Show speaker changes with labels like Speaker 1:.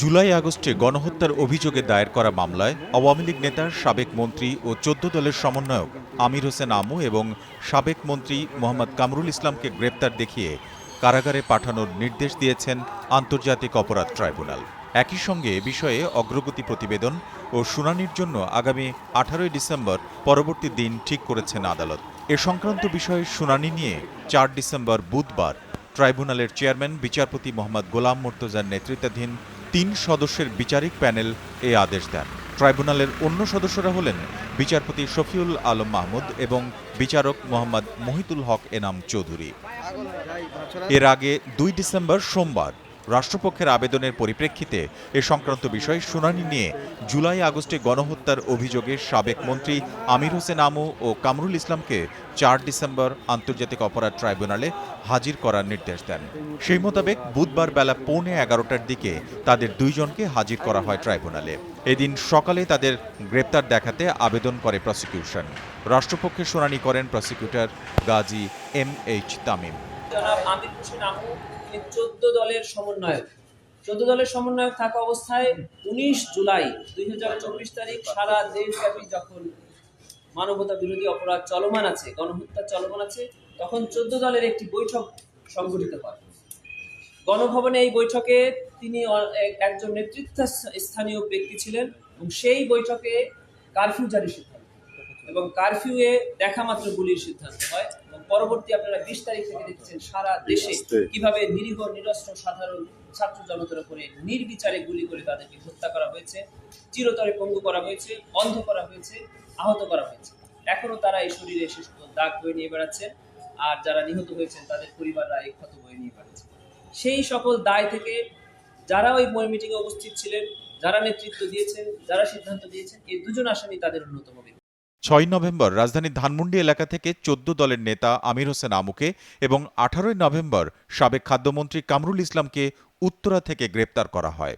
Speaker 1: জুলাই আগস্টে গণহত্যার অভিযোগে দায়ের করা মামলায় আওয়ামী লীগ নেতার সাবেক মন্ত্রী ও চোদ্দ দলের সমন্বয়ক আমির হোসেন আমু এবং সাবেক মন্ত্রী মোহাম্মদ কামরুল ইসলামকে গ্রেপ্তার দেখিয়ে কারাগারে পাঠানোর নির্দেশ দিয়েছেন আন্তর্জাতিক অপরাধ ট্রাইব্যুনাল। একই সঙ্গে এ বিষয়ে অগ্রগতি প্রতিবেদন ও শুনানির জন্য আগামী আঠারোই ডিসেম্বর পরবর্তী দিন ঠিক করেছেন আদালত। এ সংক্রান্ত বিষয়ে শুনানি নিয়ে চার ডিসেম্বর বুধবার ট্রাইব্যুনালের চেয়ারম্যান, বিচারপতি মোহাম্মদ গোলাম মোর্তজার নেতৃত্বাধীন তিন সদস্যের বিচারিক প্যানেল এ আদেশ দেন। ট্রাইব্যুনালের অন্য সদস্যরা হলেন বিচারপতি শফিউল আলম মাহমুদ এবং বিচারক মোহাম্মদ মহিতুল হক এনাম চৌধুরী। এর আগে দুই ডিসেম্বর সোমবার রাষ্ট্রপক্ষের আবেদনের পরিপ্রেক্ষিতে এ সংক্রান্ত বিষয়ে শুনানি নিয়ে জুলাই আগস্টে গণহত্যার অভিযোগে সাবেক মন্ত্রী আমির হোসেন আমু ও কামরুল ইসলামকে চার ডিসেম্বর আন্তর্জাতিক অপরাধ ট্রাইব্যুনালে হাজির করার নির্দেশ দেন। সেই মোতাবেক বুধবার বেলা পৌনে এগারোটার দিকে তাদের দুইজনকে হাজির করা হয় ট্রাইব্যুনালে। এদিন সকালে তাদের গ্রেপ্তার দেখাতে আবেদন করে প্রসিকিউশন। রাষ্ট্রপক্ষে শুনানি করেন prosecutor Gazi M H Tamim.
Speaker 2: Amu তিনি চোদ্দ দলের সমন্বয়ক। চোদ্দ দলের সমন্বয়ক থাকা অবস্থায় উনিশ জুলাই দুই তারিখ সারা দেশব্যাপী যখন মানবতা বিরোধী অপরাধ চলমান আছে, গণহত্যা চলমান আছে, তখন চোদ্দ দলের একটি বৈঠক সংগঠিত হয়। গণভবনে এই বৈঠকে তিনি একজন নেতৃত্ব স্থানীয় ব্যক্তি ছিলেন এবং সেই বৈঠকে কারফিউ জারির সিদ্ধান্ত এবং কারফিউয়ে দেখা মাত্র গুলির সিদ্ধান্ত হয়। পরবর্তী আপনারা বিশ তারিখ থেকে দেখছেন সারা দেশে কীভাবে নিরীহ নিরস্ত্র সাধারণ ছাত্র জনতার উপরে নির্বিচারে গুলি করে তাদেরকে হত্যা করা হয়েছে চিরতরে পঙ্গু করা হয়েছে অন্ধ করা হয়েছে আহত করা হয়েছে। এখনও তারা এই শরীরে সে সকল দাগ বয়ে নিয়ে বেড়াচ্ছেন আর যারা নিহত হয়েছেন তাদের পরিবাররা এই ক্ষত বয়ে নিয়ে বেড়াচ্ছে। সেই সকল দায় থেকে যারা ওই বই মিটিংয়ে উপস্থিত ছিলেন যারা নেতৃত্ব দিয়েছেন যারা সিদ্ধান্ত দিয়েছেন এই দুজন আসামি তাদের অন্যতম
Speaker 1: ছয় নভেম্বর রাজধানীর ধানমন্ডি এলাকা থেকে চোদ্দ দলের নেতা আমির হোসেন আমুকে এবং আঠারোই নভেম্বর সাবেক খাদ্যমন্ত্রী কামরুল ইসলামকে উত্তরা থেকে গ্রেপ্তার করা হয়।